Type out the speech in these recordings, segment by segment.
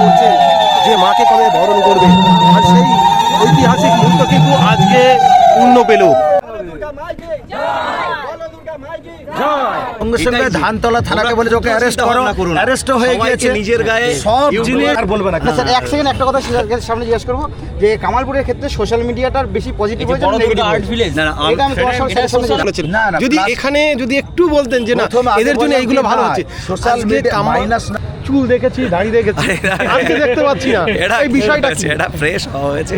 করছে যে মাকে কবে বরণ করবে। আর সেই ঐতিহাসিক মুহূর্ত কিন্তু আজকে পূর্ণ পেল। সঙ্গে সঙ্গে ধানতলা থানাকে বলে ওকে অ্যারেস্ট করো। অ্যারেস্ট হয়ে গিয়েছে। নিজের গায়ে সব জিনিস আর বলবে না না স্যার এক সেকেন্ড একটা কথা সামনে জিজ্ঞেস করব। যে কামালপুরের ক্ষেত্রে সোশ্যাল মিডিয়াটার বেশি পজিটিভ হয়েছে নেগেটিভ। না, না, যদি এখানে যদি একটু বলতেন যে না এদের জন্য এইগুলো ভালো হচ্ছে। চুল দেখেছি দাড়ি দেখেছি আজকে দেখতে পাচ্ছি না। এটা এই বিষয়টা কি? এটা ফ্রেশ হওয়া হয়েছে।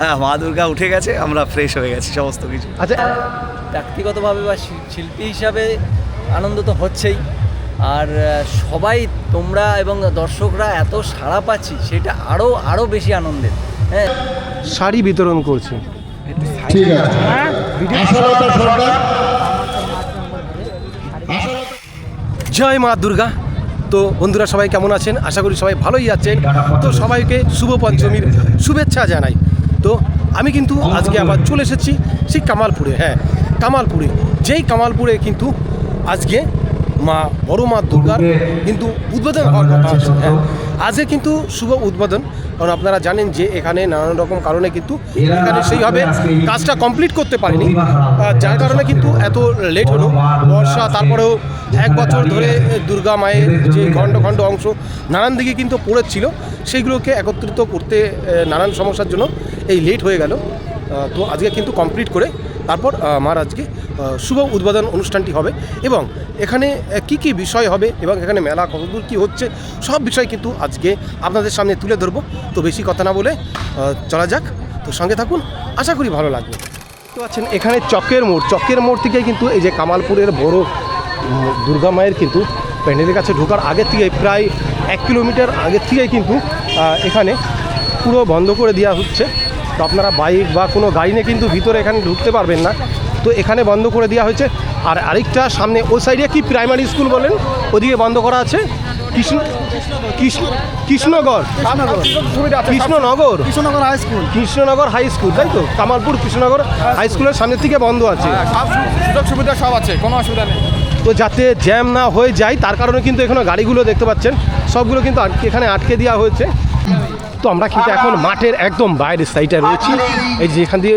হ্যাঁ মা দুর্গা উঠে গেছে আমরা ফ্রেশ হয়ে গেছি সমস্ত কিছু। আচ্ছা ব্যক্তিগতভাবে বা শিল্পী হিসাবে আনন্দ তো হচ্ছেই। আর সবাই তোমরা এবং দর্শকরা এত সাড়া পাচ্ছি সেটা আরও আরও বেশি আনন্দের। হ্যাঁ। শাড়ি বিতরণ করছে। ঠিক আছে। আশালতা জয় মা দুর্গা। তো বন্ধুরা সবাই কেমন আছেন? আশা করি সবাই ভালোই আছেন। তো সবাইকে শুভ পঞ্চমীর শুভেচ্ছা জানাই। তো আমি কিন্তু আজকে আবার চলে এসেছি সেই কামালপুরে হ্যাঁ কামালপুরে। যেই কামালপুরে কিন্তু আজকে মা, বড় মা দুর্গার কিন্তু উদ্বোধন হওয়ার কথা আছে হ্যাঁ। আজকে কিন্তু শুভ উদ্বোধন কারণ আপনারা জানেন যে এখানে নানান রকম কারণে কিন্তু এখানে সেইভাবে কাজটা কমপ্লিট করতে পারেনি। যার কারণে কিন্তু এত লেট হলো। বর্ষা তারপরেও এক বছর ধরে দুর্গা মায়ের যে খণ্ড খণ্ড অংশ নানান দিকে কিন্তু পড়েছিল সেইগুলোকে একত্রিত করতে নানান সমস্যার জন্য এই লেট হয়ে গেল। তো আজকে কিন্তু কমপ্লিট করে তারপর আহ, মার আজকে শুভ উদ্বোধন অনুষ্ঠানটি হবে এবং এখানে কি কি বিষয় হবে এবং এখানে মেলা কতদূর কী হচ্ছে সব বিষয় কিন্তু আজকে আপনাদের সামনে তুলে ধরবো। তো বেশি কথা না বলে চলা যাক। তো সঙ্গে থাকুন আশা করি ভালো লাগবে। দেখতে পাচ্ছেন এখানে চকের মোড়। চকের মোড় থেকে কিন্তু এই যে কামালপুরের বড় দুর্গা মায়ের কিন্তু প্যান্ডেলের কাছে ঢোকার আগের থেকে প্রায় এক কিলোমিটার আগের থেকেই কিন্তু এখানে পুরো বন্ধ করে দেওয়া হচ্ছে। তো আপনারা বাইক বা কোনো গাড়ি নিয়ে কিন্তু ভিতরে এখানে ঢুকতে পারবেন না। তো এখানে বন্ধ করে দেওয়া হয়েছে। আর আরেকটা সামনে ওই সাইডে কি প্রাইমারি স্কুল বলেন? ওদিকে বন্ধ করা আছে। Krishna Krishna Krishnagarh Krishnanagar. Krishnanagar high school Krishnanagar high school তাই তো? কামালপুর কৃষ্ণনগর হাই স্কুলের সামনের থেকে বন্ধ আছে। সুযোগ সুবিধা সব আছে কোনো অসুবিধা নেই। তো যাতে জ্যাম না হয়ে যায় তার কারণে কিন্তু এখানে গাড়িগুলো দেখতে পাচ্ছেন। সবগুলো কিন্তু এখানে আটকে দেওয়া হয়েছে। তো আমরা কিন্তু এখন মাঠের একদম বাইরের সাইডে রয়েছি। এই যে এখান দিয়ে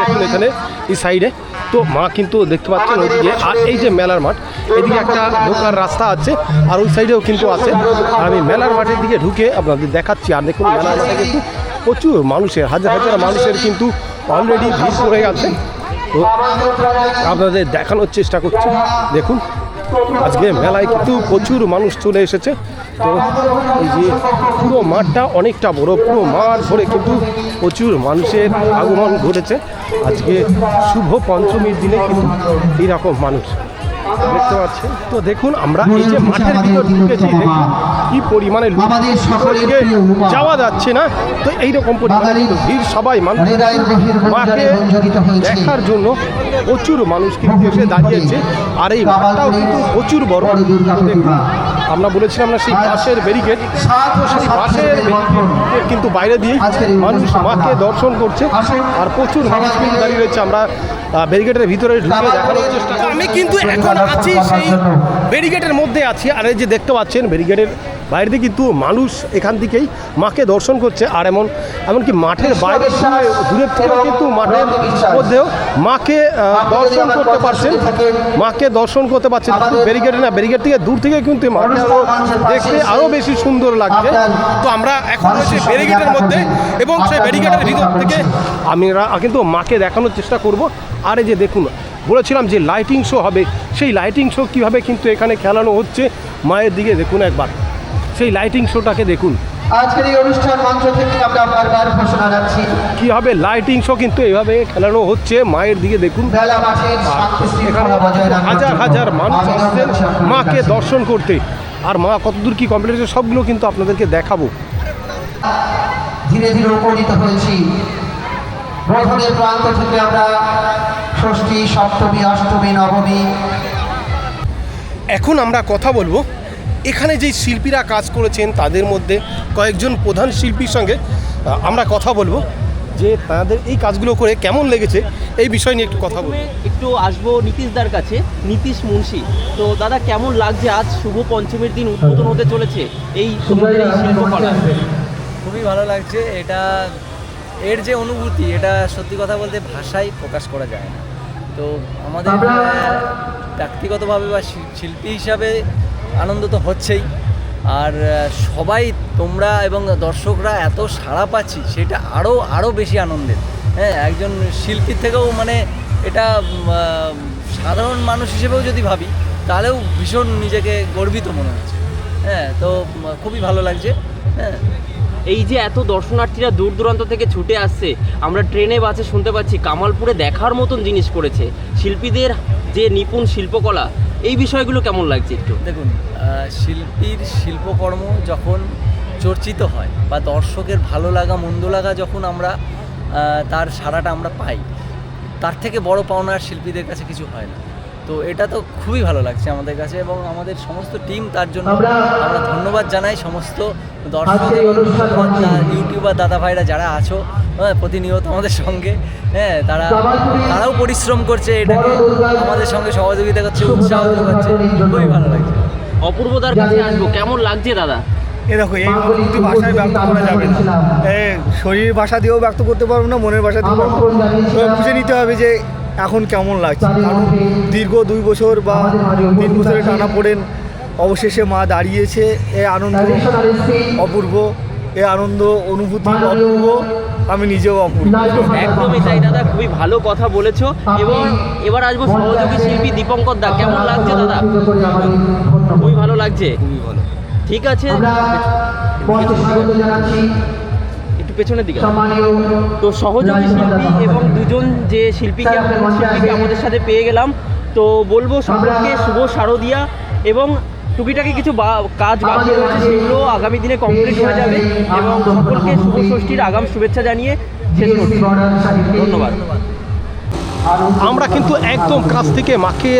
দেখুন এখানে, এই সাইডে তো মা কিন্তু দেখতে পাচ্ছেন ওইদিকে, আর এই যে মেলার মাঠ, এদিকে একটা ঢোকার রাস্তা আছে, আর ওই সাইডেও কিন্তু আছে। আর আমি মেলার মাঠের দিকে ঢুকে আপনাদের দেখাচ্ছি, আর দেখুন মেলার মাঠে কিন্তু প্রচুর মানুষের, হাজার হাজার মানুষের কিন্তু অলরেডি ভিড় পড়ে গেছে। তো আপনাদের দেখানোর চেষ্টা করছি, দেখুন। আজকে মেলায় কিন্তু প্রচুর মানুষ চলে এসেছে। তো এই যে পুরো মাঠটা অনেকটা বড়, পুরো মাঠ ভরে কিন্তু প্রচুর মানুষের আগমন ঘটেছে। আজকে শুভ পঞ্চমীর দিনে কিন্তু এইরকম মানুষ। দেখতে তো দেখুন আমরা এই যে মাঠের ভিতর ঢুকেছি দেখুন কি পরিমাণে। যাওয়া যাচ্ছে না তো এইরকম পরিমাণে ভিড় সবাই মানুষ হয়েছে। দেখার জন্য প্রচুর মানুষ কিন্তু এসে দাঁড়িয়েছে আর এই মাঠটাও কিন্তু প্রচুর বড় প্রতিমা। আমরা বলেছিলাম না সেই বাঁশের ব্যারিকেড সাত সেই বাঁশের ব্যারিকেড কিন্তু বাইরে দিয়ে মানুষ মাকে দর্শন করছে আর প্রচুর মানুষ কিন্তু দাঁড়িয়ে রয়েছে। আমরা ব্যারিকেডের ভিতরে ঢুকে দেখানোর চেষ্টা। আমি কিন্তু এখন আছি সেই ব্যারিকেডের মধ্যে আছি। আর এই যে দেখতে পাচ্ছেন ব্যারিকেডের বাইরে কিন্তু মানুষ এখান থেকেই মাকে দর্শন করছে। আর এমন এমনকি মাঠের বাইরে দূরে দূরের থেকেও কিন্তু মাঠের মধ্যেও মাকে দর্শন করতে পারছেন মাকে দর্শন করতে পারছেন। ব্যারিকেডে না ব্যারিকেড থেকে দূর থেকে কিন্তু মানুষ দেখতে আরও বেশি সুন্দর লাগছে। তো আমরা এখন রয়েছে ব্যারিকেডের মধ্যে এবং সেই ব্যারিকেডের ভিতর থেকে আমরা কিন্তু মাকে দেখানোর চেষ্টা করব। আর এই যে দেখুন বলেছিলাম যে লাইটিং শো হবে। সেই লাইটিং শো কীভাবে কিন্তু এখানে খেলানো হচ্ছে? মায়ের দিকে দেখুন একবার। সেই লাইটিং শোটাকে দেখুন। আজকের এই অনুষ্ঠান মঞ্চ থেকে আমরা বারবার ঘোষণা রাখছি। কি হবে? লাইটিং শো কিন্তু এইভাবে খেলানো হচ্ছে মায়ের দিকে দেখুন। হাজার হাজার মানুষ আসছেন মাকে দর্শন করতে। আর মা কতদূর কি কমপ্লিট হয়েছে সবগুলো কিন্তু আপনাদেরকে দেখাবো। ধীরে ধীরে উপনীত হয়েছি। বোধনের প্রান্ত থেকে আমরা ষষ্ঠী সপ্তমী অষ্টমী নবমী। এখন আমরা কথা বলব এখানে যেই শিল্পীরা কাজ করেছেন তাদের মধ্যে কয়েকজন প্রধান শিল্পীর সঙ্গে আমরা কথা বলব যে তাদের এই কাজগুলো করে কেমন লেগেছে এই বিষয় নিয়ে একটু কথা বলব। একটু আসব নীতিশদার কাছে নীতিশ মুন্সি। তো দাদা কেমন লাগছে আজ শুভ পঞ্চমীর দিন উদ্বোধন হতে চলেছে এই শিল্পকলা? খুবই ভালো লাগছে এটা এর যে অনুভূতি এটা সত্যি কথা বলতে ভাষায় প্রকাশ করা যায় না। তো আমাদের ব্যক্তিগতভাবে বা শি- শিল্পী হিসাবে আনন্দ তো হচ্ছেই। আর সবাই তোমরা এবং দর্শকরা এত সাড়া পাচ্ছি, সেটা আরও আরও বেশি আনন্দের। হ্যাঁ একজন শিল্পীর থেকেও মানে এটা সাধারণ মানুষ হিসেবেও যদি ভাবি, তাহলেও ভীষণ নিজেকে গর্বিত মনে হচ্ছে। হ্যাঁ তো খুবই ভালো লাগছে। হ্যাঁ। এই যে এত দর্শনার্থীরা দূর দূরান্ত থেকে ছুটে আসছে, আমরা ট্রেনে, বাসে শুনতে পাচ্ছি কামালপুরে দেখার মতন জিনিস করেছে। শিল্পীদের যে নিপুণ শিল্পকলা, এই বিষয়গুলো কেমন লাগছে একটু? দেখুন শিল্পীর শিল্পকর্ম যখন চর্চিত হয় বা দর্শকের ভালো লাগা, মন্দ লাগা যখন আমরা তার সারাটা আমরা পাই, তার থেকে বড় পাওনা আর শিল্পীদের কাছে কিছু হয় না। তো এটা তো খুবই ভালো লাগছে আমাদের কাছে এবং আমাদের সমস্ত টিম তার জন্য আমরা ধন্যবাদ জানাই সমস্ত দর্শক ইউটিউবার দাদা ভাইরা যারা আছো হ্যাঁ প্রতিনিয়ত আমাদের সঙ্গে হ্যাঁ তারা তারাও পরিশ্রম করছে এটাকে। আমাদের সঙ্গে সহযোগিতা করছে উৎসাহ যোগাচ্ছে খুবই ভালো লাগছে। অপূর্বদার কাছে আসব। কেমন লাগছে দাদা? এ দেখো এই অনুভূতি ভাষায় ব্যক্ত করা যাবে না। শরীর ভাষা দিয়েও ব্যক্ত করতে পারব না মনের ভাষা দিয়েও বুঝে নিতে হবে যে এখন কেমন লাগছে? কারণ দীর্ঘ দুই বছর বা তিন বছরের টানা পড়েন অবশেষে মা দাঁড়িয়েছে। এ আনন্দ অপূর্ব এ আনন্দ অনুভূতি অপূর্ব আমি নিজেও অপূর্ব। একদমই তাই দাদা খুবই ভালো কথা বলেছ। এবং এবার আসব সহযোগী শিল্পী দীপঙ্কর দা। কেমন লাগছে দাদা? খুবই ভালো লাগছে। খুবই ভালো। ঠিক আছে। একটু পেছনের দিকে। তো সহযোগী শিল্পী এবং দুজন যে শিল্পীকে শিল্পীকে আমাদের সাথে পেয়ে গেলাম। তো বলব সকলকে শুভ শারদিয়া এবং টুকিটাকি কিছু বা- কাজ বাকি রয়েছে সেগুলো আগামী দিনে কমপ্লিট হয়ে যাবে এবং সকলকে শুভ ষষ্ঠীর আগাম শুভেচ্ছা জানিয়ে শেষ করছি। ধন্যবাদ। আমরা কিন্তু একদম কাছ থেকে মাকে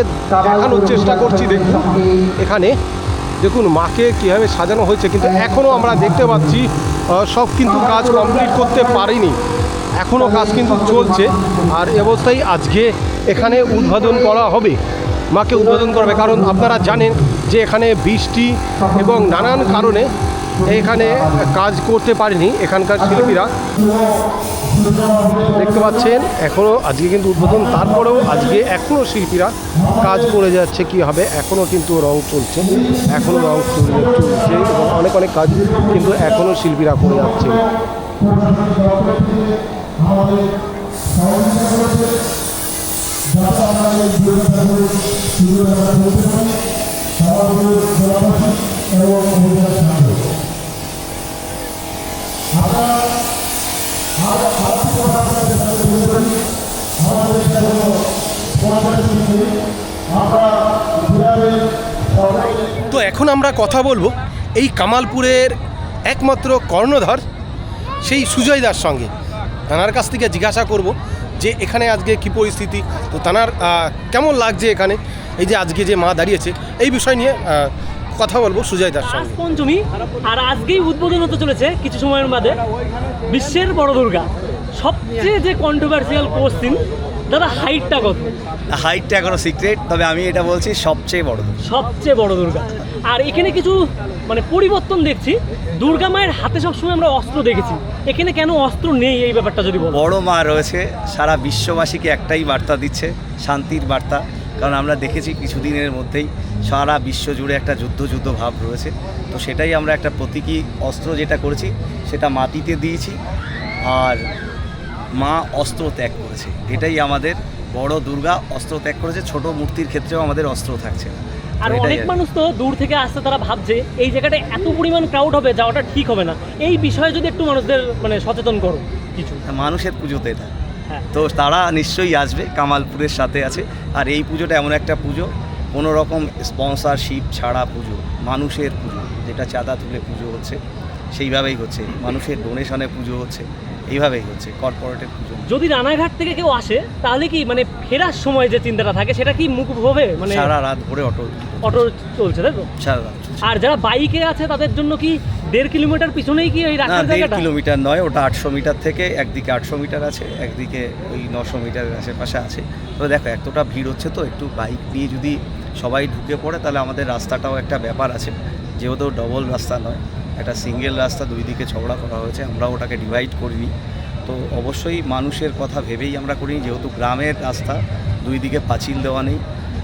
দেখানোর চেষ্টা করছি দেখুন। এখানে দেখুন মাকে কীভাবে সাজানো হয়েছে কিন্তু এখনও আমরা দেখতে পাচ্ছি সব কিন্তু কাজ কমপ্লিট করতে পারিনি। এখনও কাজ কিন্তু চলছে। আর অবস্থায় আজকে এখানে উদ্বোধন করা হবে। মাকে উদ্বোধন করবে, কারণ আপনারা জানেন যে এখানে বৃষ্টি এবং নানান কারণে এখানে কাজ করতে পারেনি এখানকার শিল্পীরা। দেখতে পাচ্ছেন এখনও আজকে কিন্তু উদ্বোধন, তারপরেও আজকে এখনও শিল্পীরা কাজ করে যাচ্ছে কী হবে এখনও কিন্তু রং চলছে এখনও রং চল- চলছে এবং অনেক অনেক কাজ কিন্তু এখনও শিল্পীরা করে যাচ্ছে। তো এখন আমরা কথা বলব এই কামালপুরের একমাত্র কর্ণধর, সেই সুজয় দাস সঙ্গে। তানার কাছ থেকে জিজ্ঞাসা করব যে এখানে আজকে কি পরিস্থিতি? তো তানার কেমন লাগছে এখানে? এই যে আজকে যে মা দাঁড়িয়েছে, এই বিষয় নিয়ে কথা বলব সুজয় আজ সঙ্গে। পঞ্চমী আর আজকেই উদ্বোধন হতে চলেছে কিছু সময়ের মধ্যে বিশ্বের বড় দুর্গা। সবচেয়ে যে কন্ট্রোভার্সিয়াল কোশ্চিন দাদা হাইটটা কত? হাইটটা এখনও সিক্রেট তবে আমি এটা বলছি সবচেয়ে বড় সবচেয়ে বড় দুর্গা। আর এখানে কিছু মানে পরিবর্তন দেখছি। দুর্গা মায়ের হাতে সবসময় আমরা অস্ত্র দেখেছি। এখানে কেন অস্ত্র নেই এই ব্যাপারটা যদি বলো? বড় মা রয়েছে সারা বিশ্ববাসীকে একটাই বার্তা দিচ্ছে শান্তির বার্তা। কারণ আমরা দেখেছি কিছুদিনের মধ্যেই সারা বিশ্ব জুড়ে একটা যুদ্ধ যুদ্ধ ভাব রয়েছে। তো সেটাই আমরা একটা প্রতীকী অস্ত্র যেটা করেছি সেটা মাটিতে দিয়েছি আর মা অস্ত্র ত্যাগ করেছে। এটাই আমাদের বড় দুর্গা অস্ত্র ত্যাগ করেছে। ছোট মূর্তির ক্ষেত্রেও আমাদের অস্ত্র থাকছে না। আর অনেক মানুষ তো দূর থেকে আসতে তারা ভাবছে এই জায়গাটায় এত পরিমাণ ক্রাউড হবে যাওয়াটা ঠিক হবে না। এই বিষয়ে যদি একটু মানুষদের মানে সচেতন করো কিছু। মানুষের পুজোতে এটা। তো তারা নিশ্চয়ই আসবে কামালপুরের সাথে আছে। আর এই পুজোটা এমন একটা পুজো কোনো রকম স্পন্সরশিপ ছাড়া পুজো মানুষের পুজো যেটা চাঁদা তুলে পুজো হচ্ছে সেইভাবেই হচ্ছে। মানুষের ডোনেশনে পুজো হচ্ছে এইভাবেই হচ্ছে কর্পোরেটের পুজো। যদি রানাঘাট থেকে কেউ আসে তাহলে কি মানে ফেরার সময় যে চিন্তাটা থাকে সেটা কি মুখ হবে মানে সারা রাত ভরে অটো অটো চলছে তাই তো? সারা রাত আর যারা বাইকে আছে তাদের জন্য কি দেড় কিলোমিটার পিছনেই কি ওই দেড় জায়গাটা? কিলোমিটার নয় ওটা আটশো মিটার থেকে একদিকে আটশো মিটার আছে একদিকে ওই নশো মিটারের আশেপাশে আছে। তো দেখো এতটা ভিড় হচ্ছে তো একটু বাইক নিয়ে যদি সবাই ঢুকে পড়ে তাহলে আমাদের রাস্তাটাও একটা ব্যাপার আছে। যেহেতু ডবল রাস্তা নয় একটা সিঙ্গেল রাস্তা দুই দিকে চওড়া করা হয়েছে আমরা ওটাকে ডিভাইড করিনি। তো অবশ্যই মানুষের কথা ভেবেই আমরা করিনি যেহেতু গ্রামের রাস্তা দুই দিকে পাঁচিল দেওয়া নেই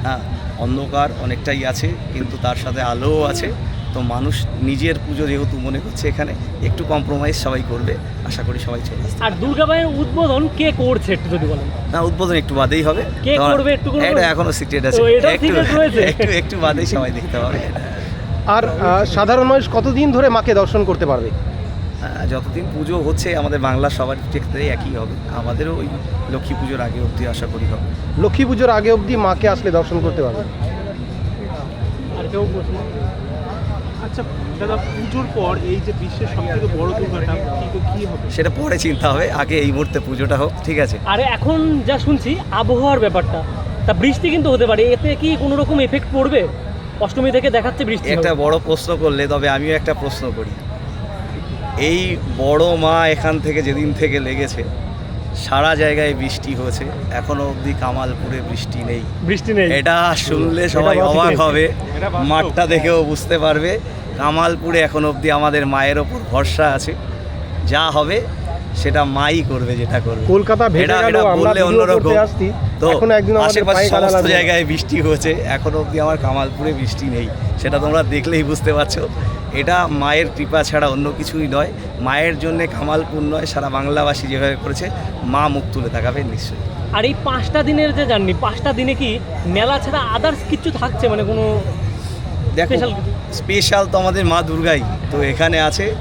হ্যাঁ অন্ধকার অনেকটাই আছে কিন্তু তার সাথে আলোও আছে। তো মানুষ নিজের পুজো যেহেতু মনে করছে এখানে একটু কম্প্রোমাইজ সবাই করবে আশা করি সবাই চলে আসবে আর দুর্গাবাইয়ের উদ্বোধন কে করছে একটু যদি বলেন? না উদ্বোধন একটু বাদেই হবে। কে করবে একটু এটা এখনও সিক্রেট আছে। একটু একটু একটু বাদেই সবাই দেখতে পাবে। আর সাধারণ মানুষ কতদিন ধরে মাকে দর্শন করতে পারবে? যতদিন পুজো হচ্ছে আমাদের বাংলার সবার ক্ষেত্রে একই হবে। আমাদেরও ওই লক্ষ্মী পুজোর আগে অবধি আশা করি হবে। লক্ষ্মী পুজোর আগে অবধি মাকে আসলে দর্শন করতে পারবে? আর কেউ প্রশ্ন? আচ্ছা দাদা পুজোর পর এই যে বিশ্বের সব থেকে বড় দুর্গাটা কি হবে? সেটা পরে চিন্তা হবে আগে এই মুহূর্তে পুজোটা হোক ঠিক আছে? আর এখন যা শুনছি আবহাওয়ার ব্যাপারটা তা বৃষ্টি কিন্তু হতে পারে এতে কি কোনো রকম এফেক্ট পড়বে? অষ্টমী থেকে দেখাচ্ছে বৃষ্টি একটা বড় প্রশ্ন করলে তবে আমিও একটা প্রশ্ন করি। এই বড় মা এখান থেকে যেদিন থেকে লেগেছে সারা জায়গায় বৃষ্টি হয়েছে। এখনও অবধি কামালপুরে বৃষ্টি নেই। বৃষ্টি নেই? এটা শুনলে সবাই অবাক হবে। মাঠটা দেখেও বুঝতে পারবে। কামালপুরে এখন অবধি আমাদের মায়ের ওপর ভরসা আছে। যা হবে সেটা মাই করবে যেটা করবে। কলকাতা এটা- গেল বললে অন্যরকম। তো এখন একদিন আশেপাশে সমস্ত জায়গায় বৃষ্টি হয়েছে। এখন অবধি আমার কামালপুরে বৃষ্টি নেই। সেটা তোমরা দেখলেই বুঝতে পারছ। এটা মায়ের কৃপা ছাড়া অন্য কিছুই নয়। মায়ের জন্য কামালপুর নয় সারা বাংলাবাসী যেভাবে করেছে মা মুখ তুলে তাকাবে নিশ্চয়ই। আর এই পাঁচটা দিনের যে জার্নি পাঁচটা দিনে কি মেলা ছাড়া আদার্স কিছু থাকছে? মানে কোনো দেখো Special স্পেশাল তো আমাদের মা দুর্গাই। তো এখানে আছে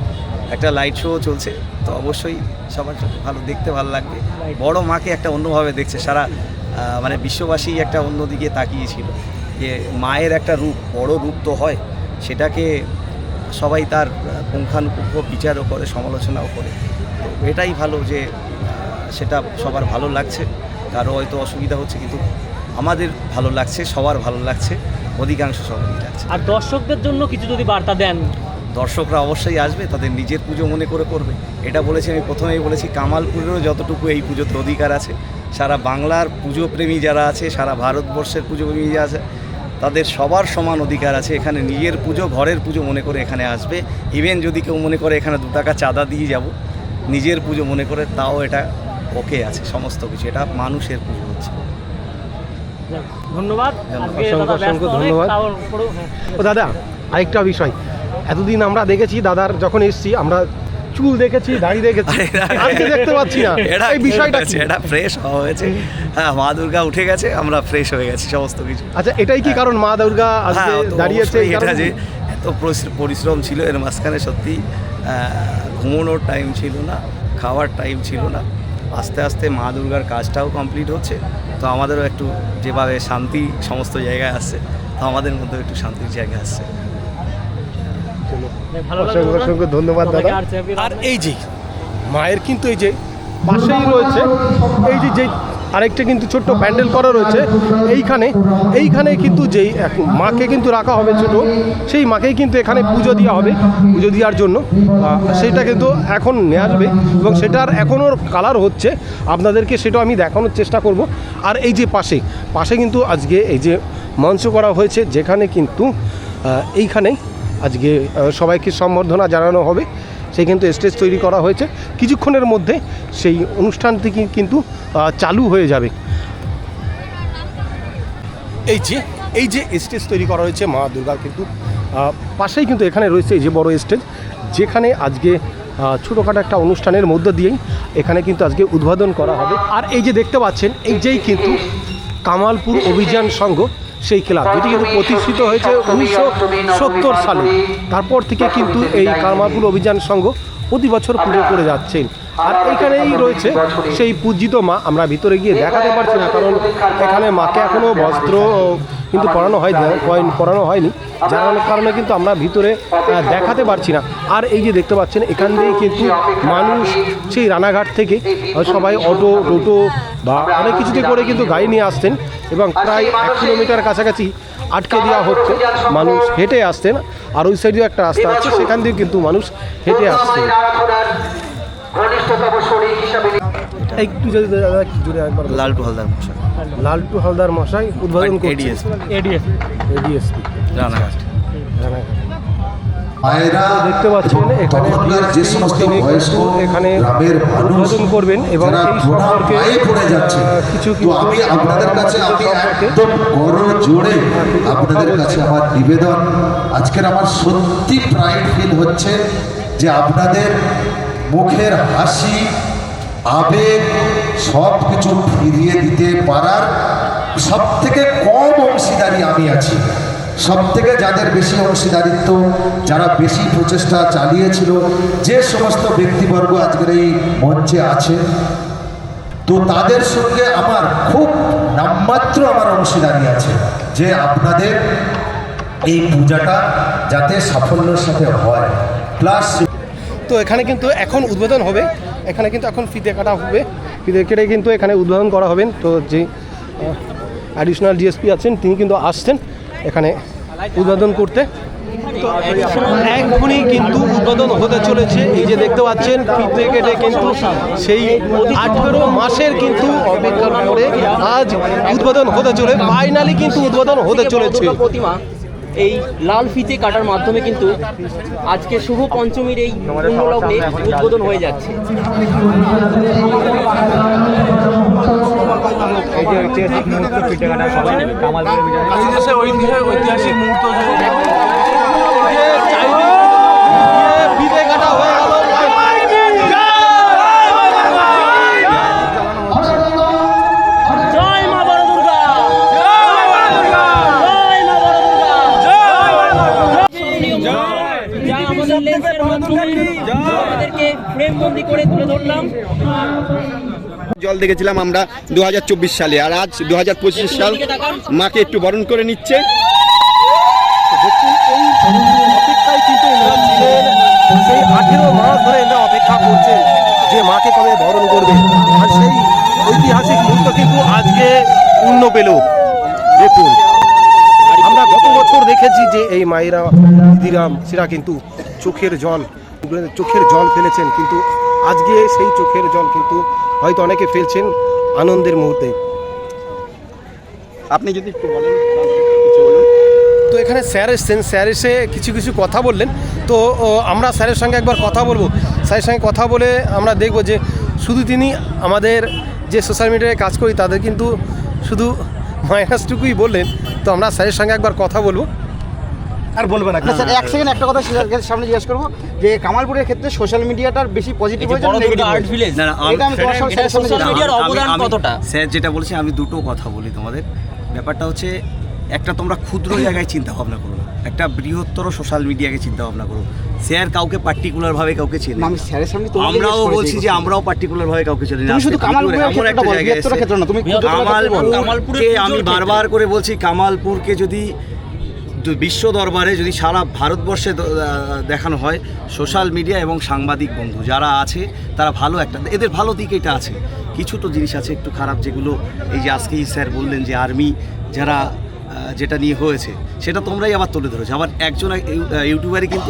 একটা লাইট শো চলছে। তো অবশ্যই সবার জন্য ভালো দেখতে ভালো লাগবে। বড় মাকে একটা অন্যভাবে দেখছে সারা মানে বিশ্ববাসী একটা অন্যদিকে তাকিয়েছিল যে মায়ের একটা রূপ বড় রূপ তো হয় সেটাকে সবাই তার পুঙ্খানুপুঙ্খ বিচারও করে সমালোচনাও করে। তো এটাই ভালো যে সেটা সবার ভালো লাগছে। কারও হয়তো অসুবিধা হচ্ছে কিন্তু আমাদের ভালো লাগছে সবার ভালো লাগছে অধিকাংশ সবারই লাগছে। আর দর্শকদের জন্য কিছু যদি বার্তা দেন। দর্শকরা অবশ্যই আসবে তাদের নিজের পুজো মনে করে করবে। এটা বলেছি আমি প্রথমেই বলেছি কামালপুরেরও যতটুকু এই পুজোতে অধিকার আছে সারা বাংলার পুজো প্রেমী যারা আছে সারা ভারতবর্ষের পুজো প্রেমী যারা আছে তাদের সবার সমান অধিকার আছে। এখানে নিজের পুজো ঘরের পুজো মনে করে এখানে আসবে। ইভেন যদি কেউ মনে করে এখানে দু টাকা চাঁদা দিয়ে যাব নিজের পুজো মনে করে তাও এটা ওকে আছে সমস্ত কিছু। এটা মানুষের পুজো হচ্ছে। ধন্যবাদ। অসংখ্য, অসংখ্য ধন্যবাদ। হ্যাঁ, ও দাদা আরেকটা বিষয়। এতদিন আমরা দেখেছি দাদার যখন এসছি আমরা চুল দেখেছি দাড়ি দেখেছি আজকে দেখতে পাচ্ছি না। এটা এই বিষয়টা কি? এটা ফ্রেশ হওয়া হয়েছে। হ্যাঁ মা দুর্গা উঠে গেছে আমরা ফ্রেশ হয়ে গেছি সমস্ত কিছু। আচ্ছা এটাই কি কারণ মা দুর্গা আজকে হ্যাঁ দাঁড়িয়েছে এটা? যে এত পরিশ্র- পরিশ্রম ছিল এর মাঝখানে সত্যি ঘুমোনোর টাইম ছিল না খাওয়ার টাইম ছিল না। আস্তে আস্তে মা দুর্গার কাজটাও কমপ্লিট হচ্ছে। তো আমাদেরও একটু যেভাবে শান্তি সমস্ত জায়গায় আসছে তো আমাদের মধ্যেও একটু শান্তির জায়গা আসছে। অসংখ্য। অসংখ্য ধন্যবাদ দাদা আর। এই যে মায়ের কিন্তু এই যে পাশেই রয়েছে এই যে যেই আরেকটা কিন্তু ছোট্ট প্যান্ডেল করা রয়েছে এইখানে এইখানে কিন্তু যেই মাকে কিন্তু রাখা হবে ছোট সেই মাকেই কিন্তু এখানে পুজো দেওয়া হবে পুজো দেওয়ার জন্য সেটা কিন্তু এখন নিয়ে আসবে এবং সেটার এখনও কালার হচ্ছে আপনাদেরকে সেটাও আমি দেখানোর চেষ্টা করব আর এই যে পাশে পাশে কিন্তু আজকে এই যে মঞ্চ করা হয়েছে যেখানে কিন্তু এইখানে আজকে সবাইকে সম্বর্ধনা জানানো হবে। সেই কিন্তু স্টেজ তৈরি করা হয়েছে। কিছুক্ষণের মধ্যে সেই অনুষ্ঠানটি কিন্তু চালু হয়ে যাবে। এই যে এই যে স্টেজ তৈরি করা হয়েছে মা দুর্গার কিন্তু পাশেই কিন্তু এখানে রয়েছে এই যে বড় স্টেজ, যেখানে আজকে ছোটোখাটো একটা অনুষ্ঠানের মধ্য দিয়েই এখানে কিন্তু আজকে উদ্বোধন করা হবে। আর এই যে দেখতে পাচ্ছেন, এই যেই কিন্তু কামালপুর অভিযান সংঘ সেই ক্লাব যেটি কিন্তু প্রতিষ্ঠিত হয়েছে উনিশশো সত্তর সালে। তারপর থেকে কিন্তু এই কামালপুর অভিযান সংঘ প্রতি বছর পুজো করে যাচ্ছেন। আর এখানেই রয়েছে সেই পূজিত মা আমরা ভিতরে গিয়ে দেখাতে পারছি না কারণ এখানে মাকে এখনও বস্ত্র কিন্তু পড়ানো হয় করানো হয়নি। যার কারণে কিন্তু আমরা ভিতরে দেখাতে পারছি না। আর এই যে দেখতে পাচ্ছেন এখান দিয়ে কিন্তু মানুষ সেই রানাঘাট থেকে সবাই অটো টোটো বা অনেক কিছুতে করে কিন্তু গাড়ি নিয়ে আসতেন এবং প্রায় এক কিলোমিটার কাছাকাছি আটকে দেওয়া হচ্ছে। মানুষ হেঁটে আসতেন। আর ওই সাইডেও একটা রাস্তা আছে সেখান দিয়ে কিন্তু মানুষ হেঁটে আসতেন। একটু যদি দাদা জুড়ে একবার লালটু হালদার মশাই। লালটু হালদার মশাই উদ্বোধন করছে। ADS ADS ADSP Ranaghat. মায়েরা দেখতে পাচ্ছেন এখানে যে সমস্ত বয়স্ক এখানে উদ্বোধন করবেন এবং সম্পর্কে কিছু আমি আপনাদের কাছে আমি একদম করো জোরে আপনাদের কাছে আমার নিবেদন। আজকের আমার সত্যি প্রাইড ফিল হচ্ছে যে আপনাদের মুখের হাসি আবেগ সব কিছু ফিরিয়ে দিতে পারার সব থেকে কম অংশীদারি আমি আছি। সব থেকে যাদের বেশি অংশীদারিত্ব, যারা বেশি প্রচেষ্টা চালিয়েছিল, যে সমস্ত ব্যক্তিবর্গ আজকের এই মঞ্চে আছে, তো তাদের সঙ্গে আমার খুব নামমাত্র আমার অংশীদারি আছে, যে আপনাদের এই পূজাটা যাতে সাফল্যের সাথে হয়। প্লাস তো এখানে কিন্তু এখন উদ্বোধন হবে। এখানে কিন্তু এখন ফিতে কাটা হবে। ফিতে কেটে কিন্তু এখানে উদ্বোধন করা হবেন। তো যে অ্যাডিশনাল ডিএসপি আছেন, তিনি কিন্তু আসছেন এখানে উদ্বোধন করতে। তো এখনই কিন্তু উদ্বোধন হতে চলেছে। এই যে দেখতে পাচ্ছেন, ফিতে কেটে কিন্তু সেই আঠেরো মাসের কিন্তু অপেক্ষার পরে আজ উদ্বোধন হতে চলে। ফাইনালি কিন্তু উদ্বোধন হতে চলেছে। এই লাল ফিতে কাটার মাধ্যমে কিন্তু আজকে শুভ পঞ্চমীর এই পুণ্যলগ্নে উদ্বোধন হয়ে যাচ্ছে। ফিতে আমাদেরকে ফ্রেম বন্দি করে তুলে ধরলাম। জল দেখেছিলাম আমরা দুহাজার চব্বিশ সালে আর আজ দুহাজার পঁচিশ সাল মাকে একটু বরণ করে নিচ্ছে। অপেক্ষায় কিন্তু সেই আঠেরো মাস ধরে এনারা অপেক্ষা করছেন যে মাকে কবে বরণ করবে। আর সেই ঐতিহাসিক মুহূর্ত কিন্তু আজকে পূর্ণ পেল। দেখুন আমরা গত বছর দেখেছি যে এই মায়েরা দিদিরাম সেরা কিন্তু চোখের জল চোখের জল ফেলেছেন কিন্তু আজকে সেই চোখের জল কিন্তু হয়তো অনেকে ফেলছেন আনন্দের মুহূর্তে। আপনি যদি একটু বলেন তো এখানে স্যার এসছেন স্যার এসে কিছু কিছু কথা বললেন। তো আমরা স্যারের সঙ্গে একবার কথা বলব। স্যারের সঙ্গে কথা বলে আমরা দেখব যে শুধু তিনি আমাদের যে সোশ্যাল মিডিয়ায় কাজ করি তাদের কিন্তু শুধু মাইনাসটুকুই বললেন। তো আমরা স্যারের সঙ্গে একবার কথা বলব। আর বলবে না স্যার এক সেকেন্ড একটা কথা সামনে জিজ্ঞেস করব যে কামালপুরের ক্ষেত্রে সোশ্যাল মিডিয়াটার বেশি পজিটিভ হয়েছে না নেগেটিভ আর্ট ভিলেজ না না এটা আমি তোমার সঙ্গে করব। মিডিয়ার অবদান কতটা? স্যার যেটা বলেছে আমি দুটো কথা বলি তোমাদের। ব্যাপারটা হচ্ছে একটা তোমরা ক্ষুদ্র জায়গায় চিন্তা ভাবনা করো একটা বৃহত্তর সোশ্যাল মিডিয়াকে চিন্তা ভাবনা করো। স্যার কাউকে পার্টিকুলার ভাবে কাউকে চেনে। আমি স্যারের সামনে তোমাকে আমরাও বলছি যে আমরাও পার্টিকুলার ভাবে কাউকে চিনি না। শুধু কামালপুরের একটা বৃহত্তর ক্ষেত্র না, তুমি বলো। কামালপুরকে আমি বারবার করে বলছি কামালপুরকে যদি বিশ্ব দরবারে যদি সারা ভারতবর্ষে দেখানো হয় সোশ্যাল মিডিয়া এবং সাংবাদিক বন্ধু যারা আছে তারা ভালো একটা এদের ভালো দিক এটা আছে। কিছু তো জিনিস আছে একটু খারাপ যেগুলো এই যে আজকেই স্যার বললেন যে আর্মি যারা যেটা নিয়ে হয়েছে সেটা তোমরাই আবার তুলে ধরেছো। আবার একজন ইউ- ইউটিউবারই কিন্তু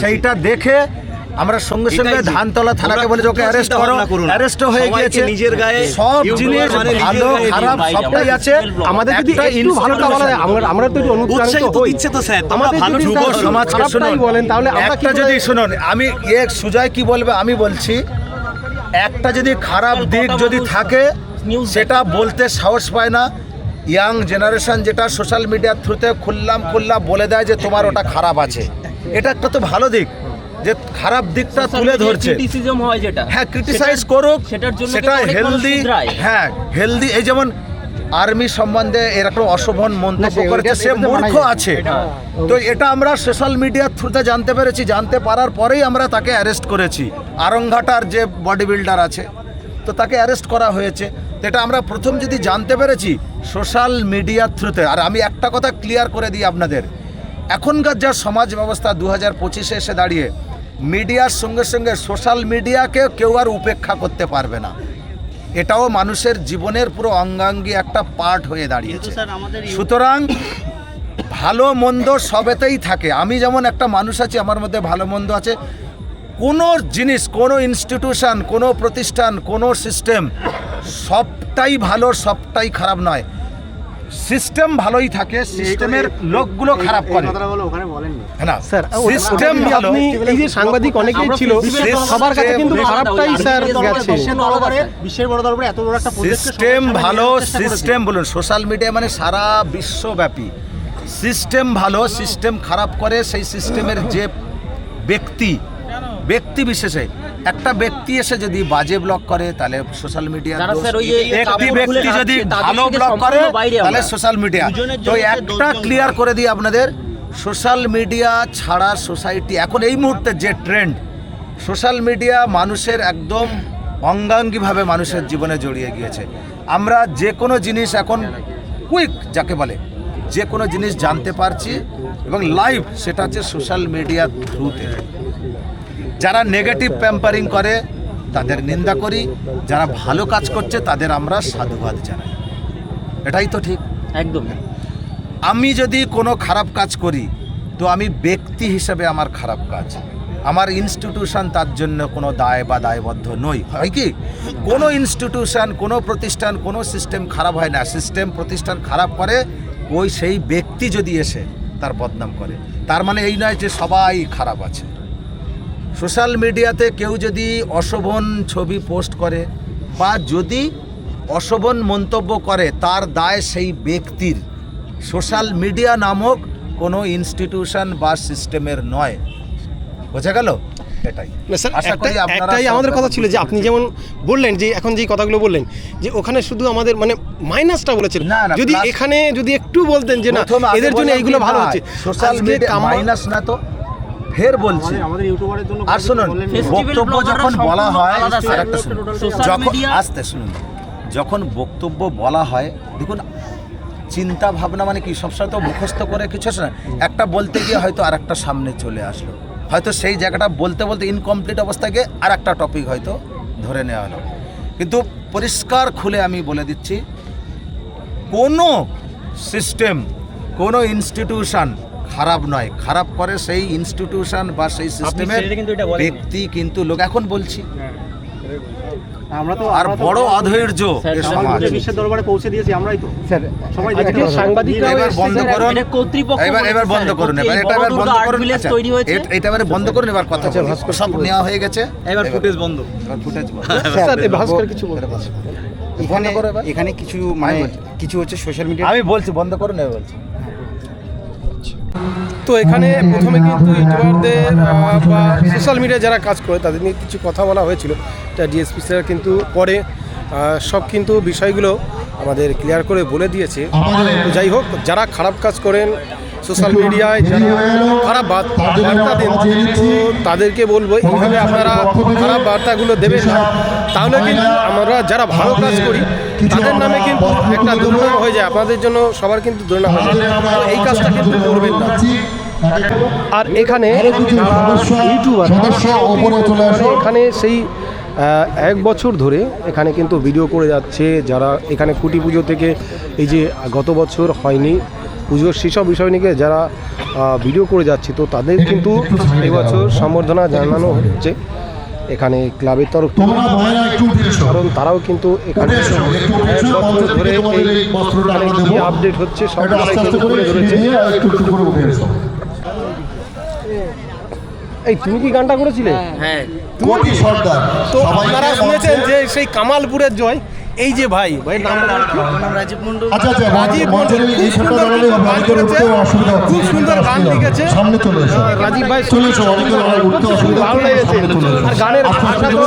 সেইটা দেখে আমরা সঙ্গে সঙ্গে ধানতলা থানাকে বলে যে ওকে অ্যারেস্ট করো। অ্যারেস্ট হয়ে গিয়েছে। নিজের গায়ে সব জিনিস মানে ভালো খারাপ সবটাই আছে। আমাদের যদি একটু ভালো institution- বলা যায় আমরা আমরা তো একটু অনুপ্রাণিত উৎসাহিত হই। দিচ্ছে তো স্যার, তোমরা আমাদের ভালো যুব সমাজকে শুনুন বলেন তাহলে আমরা যদি শুনুন আমি এক সুজয় কি বলবে আমি বলছি একটা যদি খারাপ দিক যদি থাকে সেটা বলতে সাহস পায় না। ইয়াং জেনারেশন যেটা সোশ্যাল মিডিয়ার থ্রুতে খুললাম খুললাম বলে দেয় যে তোমার ওটা খারাপ আছে। এটা একটা তো ভালো দিক। যে খারাপ দিকটা তুলে ধরছে। ক্রিটিসিজম হয় যেটা। হ্যাঁ ক্রিটিসাইজ করুক সেটার জন্য সেটা হেলদি হ্যাঁ হেলদি এই যেমন আর্মি সম্বন্ধে এরকম অশোভন মন্তব্য করেছে সে মূর্খ আছে। তো এটা আমরা সোশ্যাল মিডিয়ার থ্রুতে জানতে পেরেছি জানতে পারার পরেই আমরা তাকে অ্যারেস্ট করেছি। আরংঘাটার যে বডি বিল্ডার আছে তো তাকে অ্যারেস্ট করা হয়েছে। তো এটা আমরা প্রথম যদি জানতে পেরেছি সোশ্যাল মিডিয়ার থ্রুতে আর আমি একটা কথা ক্লিয়ার করে দিই আপনাদের। এখনকার যা সমাজ ব্যবস্থা দু হাজার পঁচিশে এসে দাঁড়িয়ে মিডিয়ার সঙ্গে সঙ্গে সোশ্যাল মিডিয়াকে কেউ আর উপেক্ষা করতে পারবে না। এটাও মানুষের জীবনের পুরো অঙ্গাঙ্গী একটা পার্ট হয়ে দাঁড়িয়েছে। সুতরাং ভালো মন্দ সবেতেই থাকে। আমি যেমন একটা মানুষ আছি আমার মধ্যে ভালো মন্দ আছে। কোনো জিনিস কোনো ইনস্টিটিউশন কোনো প্রতিষ্ঠান কোনো সিস্টেম সবটাই ভালো সবটাই খারাপ নয়। সিস্টেম ভালোই থাকে সিস্টেমের লোকগুলো খারাপ করে। হ্যাঁ না স্যার সিস্টেম ভালো। এই যে সাংবাদিক অনেকেই ছিল সবার কাছে কিন্তু খারাপটাই স্যার গেছে। বিশ্বের বড় দরবারে এত বড় একটা সিস্টেম ভালো সিস্টেম বলুন সোশ্যাল মিডিয়া মানে সারা বিশ্বব্যাপী। সিস্টেম ভালো সিস্টেম খারাপ করে সেই সিস্টেমের যে ব্যক্তি ব্যক্তি বিশেষে একটা ব্যক্তি এসে যদি বাজে ব্লক করে তাহলে সোশ্যাল মিডিয়া একটি ব্যক্তি যদি ভালো ব্লগ করে তাহলে সোশ্যাল মিডিয়া তো একটা ক্লিয়ার করে দিই আপনাদের সোশ্যাল মিডিয়া ছাড়া সোসাইটি এখন এই মুহূর্তে যে ট্রেন্ড সোশ্যাল মিডিয়া মানুষের একদম অঙ্গাঙ্গিভাবে মানুষের জীবনে জড়িয়ে গিয়েছে। আমরা যে কোনো জিনিস এখন কুইক যাকে বলে যে কোনো জিনিস জানতে পারছি এবং লাইভ সেটা হচ্ছে সোশ্যাল মিডিয়ার থ্রুতে যারা নেগেটিভ প্যাম্পারিং করে তাদের নিন্দা করি। যারা ভালো কাজ করছে তাদের আমরা সাধুবাদ জানাই। এটাই তো ঠিক। একদম। আমি যদি কোনো খারাপ কাজ করি তো আমি ব্যক্তি হিসেবে আমার খারাপ কাজ। আমার ইনস্টিটিউশন তার জন্য কোনো দায় বা দায়বদ্ধ নই। হয় কি? কোনো ইনস্টিটিউশন কোনো প্রতিষ্ঠান কোনো সিস্টেম খারাপ হয় না। সিস্টেম প্রতিষ্ঠান খারাপ করে ওই সেই ব্যক্তি যদি এসে তার বদনাম করে। তার মানে এই নয় যে সবাই খারাপ আছে। সোশ্যাল মিডিয়াতে কেউ যদি অশোভন ছবি পোস্ট করে বা যদি অশোভন মন্তব্য করে তার দায় সেই ব্যক্তির। সোশ্যাল মিডিয়া নামক কোনো ইনস্টিটিউশন বা সিস্টেমের নয়। বোঝা গেল? এটাই। একটাই আমাদের কথা ছিল যে আপনি যেমন বললেন যে এখন যে কথাগুলো বললেন যে ওখানে শুধু আমাদের মানে মাইনাসটা বলেছেন। যদি এখানে যদি একটু বলতেন যে না এদের জন্য এইগুলো ভালো হচ্ছে। সোশ্যাল মিডিয়া মাইনাস না তো। ফের বলছি আর শুনুন বক্তব্য যখন বলা হয় আলাদা একটা শুনুন। যখন আসতে শুনুন। যখন বক্তব্য বলা হয় দেখুন চিন্তা ভাবনা মানে কি? সবসময় তো মুখস্থ করে কিছু আসে না। একটা বলতে গিয়ে হয়তো আর একটা সামনে চলে আসলো। হয়তো সেই জায়গাটা বলতে বলতে ইনকমপ্লিট অবস্থায় গিয়ে আর একটা টপিক হয়তো ধরে নেওয়া হলো। কিন্তু পরিষ্কার খুলে আমি বলে দিচ্ছি কোনো সিস্টেম কোনো ইনস্টিটিউশন খারাপ নয় খারাপ করে সেই ইনস্টিটিউশন বা সেই সিস্টেমের ব্যক্তি কিন্তু লোক এখন বলছি। আমরা তো আর বড় অধৈর্য বিশ্বের দরবারে পৌঁছে দিয়েছি আমরাই তো। স্যার সবাই দেখতে পাবে। এবার বন্ধ করুন। কর্তৃপক্ষ এবার এবার বন্ধ স্যার। করুন। এবার এটা এবার বন্ধ করুন। আচ্ছা, তৈরি হয়েছে। এটা এবারে বন্ধ করুন এবার কথা বলি সব নেওয়া হয়ে গেছে। এবার ফুটেজ বন্ধ। এবার ফুটেজ বন্ধ। স্যার ভাস্কর কিছু বলতে বন্ধ এখানে কিছু মানে কিছু হচ্ছে সোশ্যাল মিডিয়া আমি বলছি বন্ধ করুন এবার বলছি। তো এখানে প্রথমে কিন্তু ইউটিউবারদের বা সোশ্যাল মিডিয়া যারা কাজ করে, তাদের নিয়ে কিছু কথা বলা হয়েছিল। এটা ডিএসপি স্যার কিন্তু পরে সব কিন্তু বিষয়গুলো আমাদের ক্লিয়ার করে বলে দিয়েছে। যাই হোক, যারা খারাপ কাজ করেন সোশ্যাল মিডিয়ায় যারা খারাপ বার্তা দেন তো তাদেরকে বলব এইভাবে আপনারা খারাপ বার্তাগুলো দেবেন না। তাহলে কিন্তু আমরা যারা ভালো কাজ করি তাদের নামে কিন্তু একটা দুর্নাম হয়ে যায়। আপনাদের জন্য সবার কিন্তু দুর্নাম হয়ে যায়। তো এই কাজটা কিন্তু করবেন না। আর এখানে ইউটিউবার এখানে সেই এক বছর ধরে এখানে কিন্তু ভিডিও করে যাচ্ছে। যারা এখানে কুটি পুজো থেকে এই যে গত বছর হয়নি পুজোর সেসব বিষয় নিয়ে যারা ভিডিও করে যাচ্ছে তো তাদের কিন্তু এবছর সম্বর্ধনা জানানো হচ্ছে এখানে ক্লাবের তরফ কারণ তারাও কিন্তু এখানে এক বছর ধরে এই আপডেট হচ্ছে সব কিন্তু ধরেছে। এই তুমি কি গানটা করেছিলে? হ্যাঁ। তো আপনারা শুনেছেন যে সেই কামালপুরের জয়? এই যে ভাই ভাই? রাজীব আচ্ছা আচ্ছা রাজীব খুব সুন্দর গান করেছে খুব সুন্দর গান লিখেছে। সামনে চলে এসো। রাজীব ভাই চলে এসো অনেকের উঠতে অসুবিধা ভালো লেগেছে। আর গানের ভাষা তো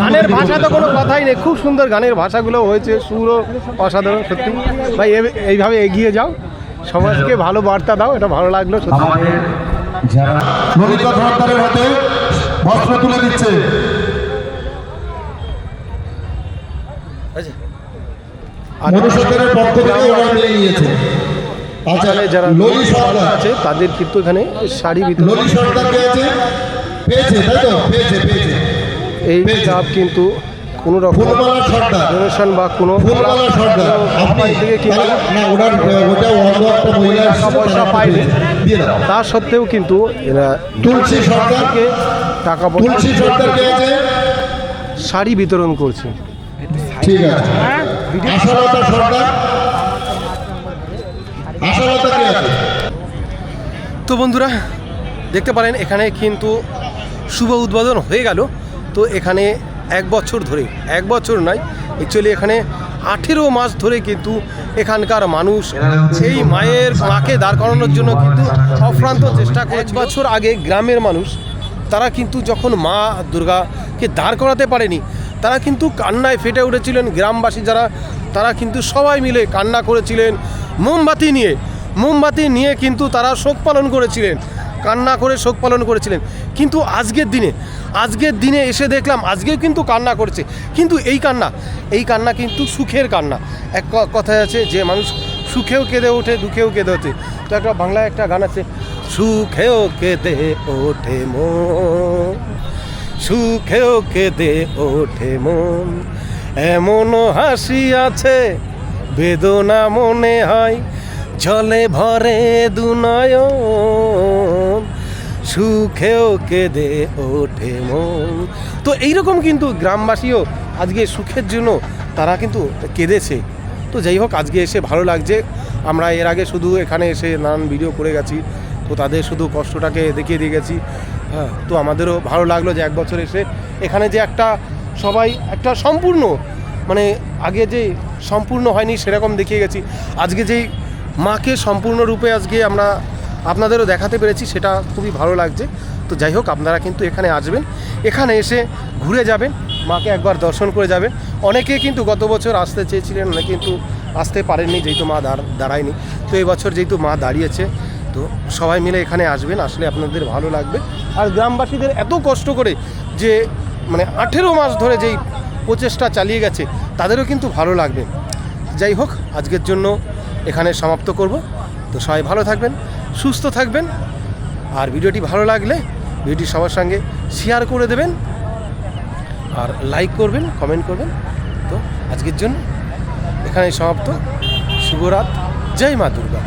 গানের ভাষা তো কোনো কথাই নেই। খুব সুন্দর গানের ভাষাগুলো হয়েছে। সুরও অসাধারণ সত্যি। ভাই এইভাবে এগিয়ে যাও। সমাজকে ভালো বার্তা দাও এটা ভালো লাগল সত্যি। ললিতা হাতে বস্ত্র তুলে দিচ্ছে। আর মনুষ্যত্বের পক্ষ থেকে ওরা নিয়ে নিয়েছে। আচ্ছা এখানে যারা ললি সরকার আছে তাদের কিন্তু এখানে শাড়ি বিতরণ ললি সরকার কে পেয়েছে তাই তো? পেয়েছে পেয়েছে। এই ক্লাব কিন্তু কোনো রকম ডোনেশন বা কোনো টাকা পয়সা পায়নি তা সত্ত্বেও কিন্তু এরা তুলসী সরকার থেকে টাকা পয়সা তুলসী সরকার শাড়ি বিতরণ করছে। ঠিক আছে। সরকার। আছে? তো বন্ধুরা, দেখতে পারেন, এখানে কিন্তু শুভ উদ্বোধন হয়ে গেল। তো এখানে এক বছর ধরে, এক বছর নয় অ্যাকচুয়ালি এখানে আঠেরো মাস ধরে কিন্তু এখানকার মানুষ সেই মায়ের মাকে দাঁড় করানোর জন্য কিন্তু অফ্রান্ত চেষ্টা করে। এক বছর আগে গ্রামের মানুষ, তারা কিন্তু যখন মা দুর্গাকে দাঁড় করাতে পারেনি তারা কিন্তু কান্নায় ফেটে উঠেছিলেন গ্রামবাসী যারা, তারা কিন্তু সবাই মিলে কান্না করেছিলেন মোমবাতি নিয়ে। মোমবাতি নিয়ে কিন্তু তারা শোক পালন করেছিলেন, কান্না করে শোক পালন করেছিলেন। কিন্তু আজকের দিনে আজকের দিনে এসে দেখলাম আজকেও কিন্তু কান্না করছে। কিন্তু এই কান্না এই কান্না কিন্তু সুখের কান্না। এক কথায় আছে যে মানুষ সুখেও কেঁদে ওঠে, দুঃখেও কেঁদে ওঠে। তো একটা বাংলায় একটা গান আছে, সুখেও কেঁদে ওঠে মন। সুখেও কেঁদে ওঠে মন। এমন হাসি আছে, বেদনা মনে হয়, জলে ভরে দুনয়ন সুখেও কেঁদে ওঠে মন। তো এইরকম কিন্তু গ্রামবাসীও আজকে সুখের জন্য তারা কিন্তু কেঁদেছে। তো যাই হোক, আজকে এসে ভালো লাগছে। আমরা এর আগে শুধু এখানে এসে নানান ভিডিও করে গেছি। তো তাদের শুধু কষ্টটাকে দেখিয়ে দিয়ে গেছি। হ্যাঁ তো আমাদেরও ভালো লাগল যে এক বছর এসে এখানে যে একটা সবাই একটা সম্পূর্ণ মানে আগে যে সম্পূর্ণ হয়নি সেরকম দেখিয়ে গেছি। আজকে যেই মাকে সম্পূর্ণরূপে আজকে আমরা আপনাদেরও দেখাতে পেরেছি, সেটা খুবই ভালো লাগছে। তো যাই হোক, আপনারা কিন্তু এখানে আসবেন, এখানে এসে ঘুরে যাবেন, মাকে একবার দর্শন করে যাবেন। অনেকে কিন্তু গত বছর আসতে চেয়েছিলেন, অনেকে কিন্তু আসতে পারেননি, যেহেতু মা দাঁড়, দাঁড়ায়নি। তো এবছর যেহেতু মা দাঁড়িয়েছে তো সবাই মিলে এখানে আসবেন, আসলে আপনাদের ভালো লাগবে। আর গ্রামবাসীদের এত কষ্ট করে যে মানে আঠেরো মাস ধরে যেই প্রচেষ্টা চালিয়ে গেছে, তাদেরও কিন্তু ভালো লাগবে। যাই হোক, আজকের জন্য এখানে সমাপ্ত করব। তো সবাই ভালো থাকবেন, সুস্থ থাকবেন। আর ভিডিওটি ভালো লাগলে ভিডিওটি সবার সঙ্গে শেয়ার করে দেবেন। আর লাইক করবেন, কমেন্ট করবেন। তো আজকের জন্য এখানে সমাপ্ত। শুভরাত, জয় মা দুর্গা।